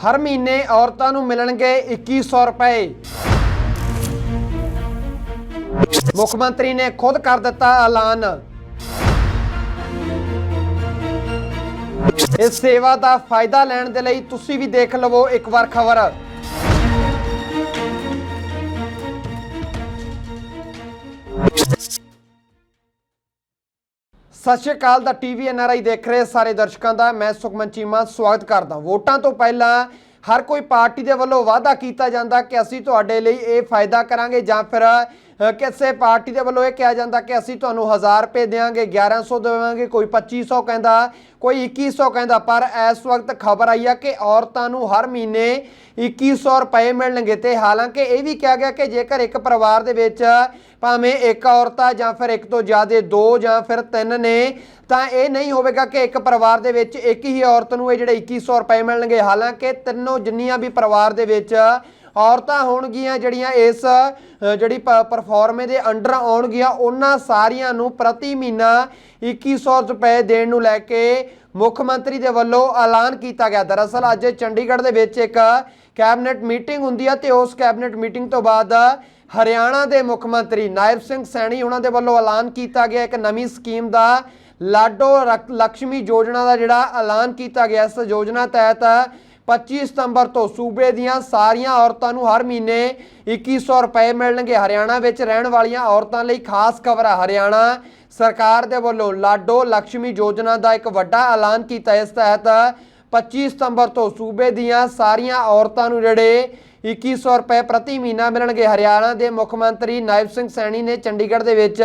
ਹਰ ਮਹੀਨੇ ਔਰਤਾਂ ਨੂੰ ਮਿਲਣਗੇ 2100 ਰੁਪਏ। ਮੁੱਖ ਮੰਤਰੀ ਨੇ ਖੁਦ ਕਰ ਦਿੱਤਾ ਐਲਾਨ। ਇਸ ਸੇਵਾ ਦਾ ਫਾਇਦਾ ਲੈਣ ਦੇ ਲਈ ਤੁਸੀਂ ਵੀ ਦੇਖ ਲਵੋ ਇੱਕ ਵਾਰ ਖਬਰ। ਸਤਿ ਸ਼੍ਰੀ ਅਕਾਲ ਦਾ ਟੀਵੀ ਐਨਆਰਆਈ ਦੇਖ ਰਹੇ ਸਾਰੇ ਦਰਸ਼ਕਾਂ ਦਾ। ਮੈਂ ਸੁਖਮਨ ਚੀਮਾ, ਸਵਾਗਤ ਕਰਦਾ ਵੋਟਾਂ ਤੋਂ ਪਹਿਲਾਂ ਹਰ ਕੋਈ ਪਾਰਟੀ ਦੇ ਵੱਲੋਂ ਵਾਅਦਾ ਕੀਤਾ ਜਾਂਦਾ ਕਿ ਅਸੀਂ ਤੁਹਾਡੇ ਲਈ ਇਹ ਫਾਇਦਾ ਕਰਾਂਗੇ ਜਾਂ ਫਿਰ ਕਿਸੇ ਪਾਰਟੀ ਦੇ ਵੱਲੋਂ ਇਹ ਕਿਹਾ ਜਾਂਦਾ ਕਿ ਅਸੀਂ ਤੁਹਾਨੂੰ 1000 ਰੁਪਏ ਦੇਵਾਂਗੇ 1100 ਦੇਵਾਂਗੇ, ਕੋਈ 2500 ਕਹਿੰਦਾ, ਕੋਈ 2100 ਕਹਿੰਦਾ। ਪਰ ਇਸ ਵਕਤ ਖਬਰ ਆਈ ਆ ਕਿ ਔਰਤਾਂ ਨੂੰ ਹਰ ਮਹੀਨੇ 2100 ਰੁਪਏ ਮਿਲਣਗੇ ਤੇ ਹਾਲਾਂਕਿ ਇਹ ਵੀ ਕਿਹਾ ਗਿਆ ਕਿ ਜੇਕਰ ਇੱਕ ਪਰਿਵਾਰ ਦੇ ਵਿੱਚ ਭਾਵੇਂ ਇੱਕ ਔਰਤ ਆ ਜਾਂ ਫਿਰ ਇੱਕ ਤੋਂ ਜ਼ਿਆਦਾ ਦੋ ਜਾਂ ਫਿਰ ਤਿੰਨ ਨੇ, ਤਾਂ ਇਹ ਨਹੀਂ ਹੋਵੇਗਾ ਕਿ ਇੱਕ ਪਰਿਵਾਰ ਦੇ ਵਿੱਚ ਇੱਕ ਹੀ ਔਰਤ ਨੂੰ ਇਹ ਜਿਹੜੇ 2100 ਰੁਪਏ ਮਿਲਣਗੇ। ਹਾਲਾਂਕਿ ਤਿੰਨੋਂ ਜਿੰਨੀਆਂ ਵੀ ਪਰਿਵਾਰ ਦੇ ਵਿੱਚ ਔਰਤਾਂ ਹੋਣਗੀਆਂ ਜਿਹੜੀਆਂ ਇਸ ਅ, ਜਿਹੜੀ ਪਰਫਾਰਮੇ ਦੇ ਅੰਡਰ ਆਉਣਗੀਆਂ ਉਹਨਾਂ ਸਾਰੀਆਂ ਨੂੰ ਪ੍ਰਤੀ ਮਹੀਨਾ 2100 ਰੁਪਏ ਦੇਣ ਨੂੰ ਲੈ ਕੇ ਮੁੱਖ ਮੰਤਰੀ ਦੇ ਵੱਲੋਂ ਐਲਾਨ ਕੀਤਾ ਗਿਆ। ਦਰਅਸਲ ਅੱਜ ਚੰਡੀਗੜ੍ਹ ਦੇ ਵਿੱਚ ਇੱਕ ਕੈਬਨਿਟ ਮੀਟਿੰਗ ਹੁੰਦੀ ਆ ਤੇ ਉਸ ਕੈਬਨਿਟ ਮੀਟਿੰਗ ਤੋਂ ਬਾਅਦ ਹਰਿਆਣਾ ਦੇ ਮੁੱਖ ਮੰਤਰੀ ਨਾਇਬ ਸਿੰਘ ਸੈਣੀ ਉਹਨਾਂ ਦੇ ਵੱਲੋਂ ਐਲਾਨ ਕੀਤਾ ਗਿਆ। ਇੱਕ ਨਵੀਂ ਸਕੀਮ ਦਾ ਲਾਡੋ ਰਕ- ਲక్ష్ਮੀ ਯੋਜਨਾ ਦਾ ਜਿਹੜਾ ਐਲਾਨ ਕੀਤਾ ਗਿਆ। ਇਸ ਯੋਜਨਾ ਤਹਿਤ 25 ਸਤੰਬਰ ਤੋਂ ਸੂਬੇ ਦੀਆਂ ਸਾਰੀਆਂ ਔਰਤਾਂ ਨੂੰ ਹਰ ਮਹੀਨੇ 2100 ਰੁਪਏ ਮਿਲਣਗੇ। ਹਰਿਆਣਾ ਵਿੱਚ ਰਹਿਣ ਵਾਲੀਆਂ ਔਰਤਾਂ ਲਈ ਖਾਸ ਖਬਰ ਹੈ ਹਰਿਆਣਾ। ਸਰਕਾਰ ਦੇ ਵੱਲੋਂ ਲਾਡੋ ਲక్ష్ਮੀ ਯੋਜਨਾ ਦਾ ਇੱਕ ਵੱਡਾ ਐਲਾਨ ਕੀਤਾ। ਇਸ ਤਹਿਤ 25 ਸਤੰਬਰ ਤੋਂ ਸੂਬੇ ਦੀਆਂ ਸਾਰੀਆਂ ਔਰਤਾਂ ਨੂੰ ਜਿਹੜੇ 2100 ਰੁਪਏ ਪ੍ਰਤੀ ਮਹੀਨਾ ਮਿਲਣਗੇ। ਹਰਿਆਣਾ ਦੇ ਮੁੱਖ ਮੰਤਰੀ ਨਾਇਬ ਸਿੰਘ ਸੈਣੀ ਨੇ ਚੰਡੀਗੜ੍ਹ ਦੇ ਵਿੱਚ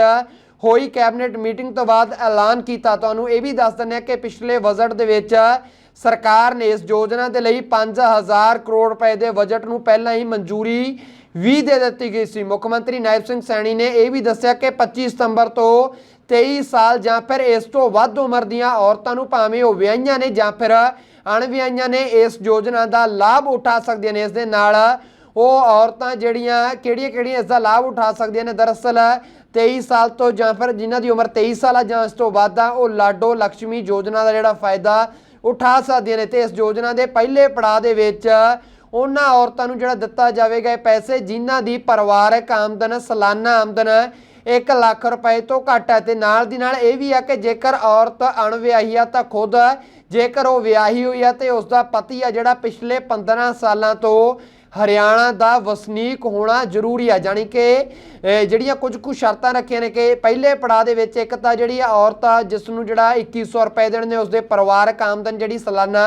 ਹੋਈ ਕੈਬਨਿਟ ਮੀਟਿੰਗ ਤੋਂ ਬਾਅਦ ਐਲਾਨ ਕੀਤਾ। ਤੁਹਾਨੂੰ ਇਹ ਵੀ ਦੱਸ ਦਿੰਦੇ ਹਾਂ ਕਿ ਪਿਛਲੇ ਬਜਟ ਦੇ ਵਿੱਚ ਸਰਕਾਰ ਨੇ ਇਸ ਯੋਜਨਾ ਦੇ ਲਈ 5000 ਕਰੋੜ ਰੁਪਏ ਦੇ ਬਜਟ ਨੂੰ ਪਹਿਲਾਂ ਹੀ ਮਨਜ਼ੂਰੀ ਵੀ ਦੇ ਦਿੱਤੀ ਗਈ ਸੀ। ਮੁੱਖ ਮੰਤਰੀ ਨਾਇਬ ਸਿੰਘ ਸੈਣੀ ਨੇ ਇਹ ਵੀ ਦੱਸਿਆ ਕਿ 25 ਸਤੰਬਰ ਤੋਂ 23 ਸਾਲ ਜਾਂ ਫਿਰ ਇਸ ਤੋਂ ਵੱਧ ਉਮਰ ਦੀਆਂ ਔਰਤਾਂ ਨੂੰ ਭਾਵੇਂ ਉਹ ਵਿਆਹੀਆਂ ਨੇ ਜਾਂ ਫਿਰ ਅਣਵਿਆਹੀਆਂ ਨੇ, ਇਸ ਯੋਜਨਾ ਦਾ ਲਾਭ ਉਠਾ ਸਕਦੀਆਂ ਨੇ। ਇਸ ਦੇ ਨਾਲ ਉਹ ਔਰਤਾਂ ਜਿਹੜੀਆਂ ਕਿਹੜੀਆਂ ਕਿਹੜੀਆਂ ਇਸ ਦਾ ਲਾਭ ਉਠਾ ਸਕਦੀਆਂ ਨੇ? ਦਰਅਸਲ 23 ਸਾਲ ਤੋਂ ਜਾਂ ਫਿਰ ਜਿਨ੍ਹਾਂ ਦੀ ਉਮਰ 23 ਸਾਲ ਆ ਜਾਂ ਇਸ ਤੋਂ ਵੱਧ ਆ, ਉਹ ਲਾਡੋ ਲక్ష్ਮੀ ਯੋਜਨਾ ਦਾ ਜਿਹੜਾ ਫਾਇਦਾ ਉਠਾ ਸਕਦੀਆਂ ਨੇ ਤੇ ਇਸ ਯੋਜਨਾ ਦੇ ਪਹਿਲੇ ਪੜਾਅ ਦੇ ਵਿੱਚ ਉਹਨਾਂ ਔਰਤਾਂ ਨੂੰ ਜਿਹੜਾ ਦਿੱਤਾ ਜਾਵੇਗਾ ਇਹ ਪੈਸੇ, ਜਿਨ੍ਹਾਂ ਦੀ ਪਰਿਵਾਰਕ ਆਮਦਨ, ਸਾਲਾਨਾ ਆਮਦਨ 1 ਲੱਖ ਰੁਪਏ ਤੋਂ ਘੱਟ ਹੈ ਤੇ ਨਾਲ ਦੀ ਨਾਲ ਇਹ ਵੀ ਆ ਕਿ ਜੇਕਰ ਔਰਤ ਅਣਵਿਆਹੀ ਆ ਤਾਂ ਖੁਦ ਜੇਕਰ ਉਹ ਵਿਆਹੀ ਹੋਈ ਆ ਤੇ ਉਸ ਦਾ ਪਤੀ ਆ ਜਿਹੜਾ ਪਿਛਲੇ 15 ਸਾਲਾਂ ਤੋਂ ਹਰਿਆਣਾ ਦਾ ਵਸਨੀਕ ਹੋਣਾ ਜ਼ਰੂਰੀ ਆ ਜਾਨੀ ਕਿ ਜਿਹੜੀਆਂ ਕੁਝ ਕੁ ਸ਼ਰਤਾਂ ਰੱਖੀਆਂ ਨੇ ਕਿ ਪਹਿਲੇ ਪੜਾਅ ਦੇ ਵਿੱਚ ਇੱਕ ਤਾਂ ਜਿਹੜੀ ਔਰਤ ਆ, ਜਿਸ ਨੂੰ ਜਿਹੜਾ 2100 ਰੁਪਏ ਦੇਣ ਨੇ, ਉਸਦੇ ਪਰਿਵਾਰਕ ਆਮਦਨ ਜਿਹੜੀ ਸਾਲਾਨਾ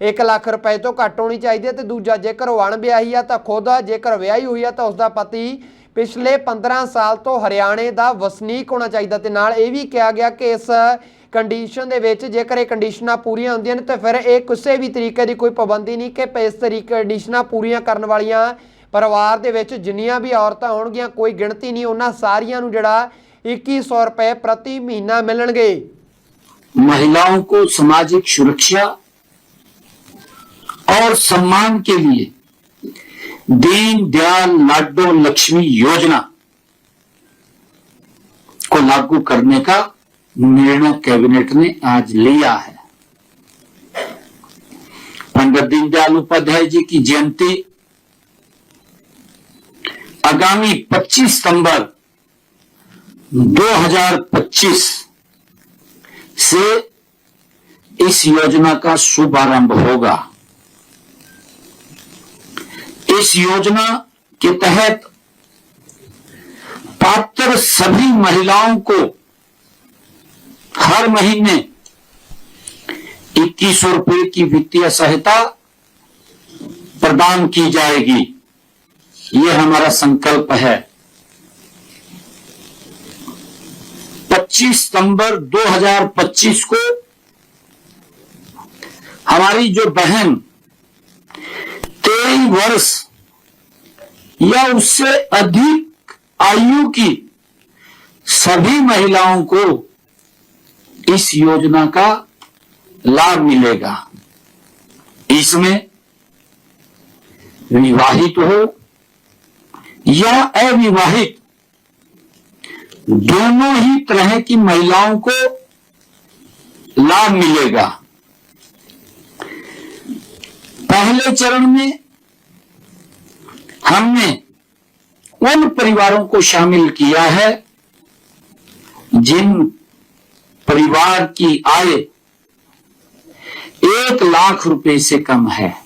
1 ਲੱਖ ਰੁਪਏ ਤੋਂ ਘੱਟ ਹੋਣੀ ਚਾਹੀਦੀ ਹੈ ਤੇ ਦੂਜਾ ਜੇਕਰ ਉਹ ਅਣਵਿਆਹੀ ਆ ਤਾਂ ਖੁਦ ਜੇਕਰ ਵਿਆਹੀ ਹੋਈ ਆ ਤਾਂ ਉਸਦਾ ਪਤੀ ਪਿਛਲੇ 15 ਸਾਲ ਤੋਂ ਹਰਿਆਣੇ ਦਾ ਵਸਨੀਕ ਹੋਣਾ ਚਾਹੀਦਾ ਤੇ ਨਾਲ ਇਹ ਵੀ ਕਿਹਾ ਗਿਆ ਕਿ ਇਸ ਕੰਡੀਸ਼ਨ ਦੇ ਵਿੱਚ ਜੇਕਰ ਇਹ ਕੰਡੀਸ਼ਨਾਂ ਪੂਰੀਆਂ ਹੁੰਦੀਆਂ ਨੇ ਤਾਂ ਫਿਰ ਇਹ ਕਿਸੇ ਵੀ ਤਰੀਕੇ ਦੀ ਕੋਈ ਪਾਬੰਦੀ ਨਹੀਂ ਕਿ ਇਸ ਤਰੀਕੇ ਕੰਡੀਸ਼ਨਾਂ ਪੂਰੀਆਂ ਕਰਨ ਵਾਲੀਆਂ ਪਰਿਵਾਰ ਦੇ ਵਿੱਚ ਜਿੰਨੀਆਂ ਵੀ ਔਰਤਾਂ ਹੋਣਗੀਆਂ ਕੋਈ ਗਿਣਤੀ ਨਹੀਂ ਉਹਨਾਂ ਸਾਰੀਆਂ ਨੂੰ ਜਿਹੜਾ 2100 ਰੁਪਏ ਪ੍ਰਤੀ ਮਹੀਨਾ ਮਿਲਣਗੇ महिलाओं को सामाजिक सुरक्षा और सम्मान के लिए दीन दयाल लाडो लक्ष्मी योजना को लागू करने का निर्णय कैबिनेट ने आज लिया है। पंडित दीनदयाल उपाध्याय जी की जयंती आगामी 25 सितंबर 2025 से इस योजना का शुभारंभ होगा। इस योजना के तहत पात्र सभी महिलाओं को हर महीने इक्कीस सौ रुपए की वित्तीय सहायता प्रदान की जाएगी। यह हमारा संकल्प है। 25 सितंबर 2025 को हमारी जो बहन तेईस वर्ष या उससे अधिक आयु की सभी महिलाओं को इस योजना का लाभ मिलेगा। इसमें विवाहित हो या अविवाहित, दोनों ही तरह की महिलाओं को लाभ मिलेगा। पहले चरण में हमने उन परिवारों को शामिल किया है जिन परिवार की आय एक लाख रुपए से कम है।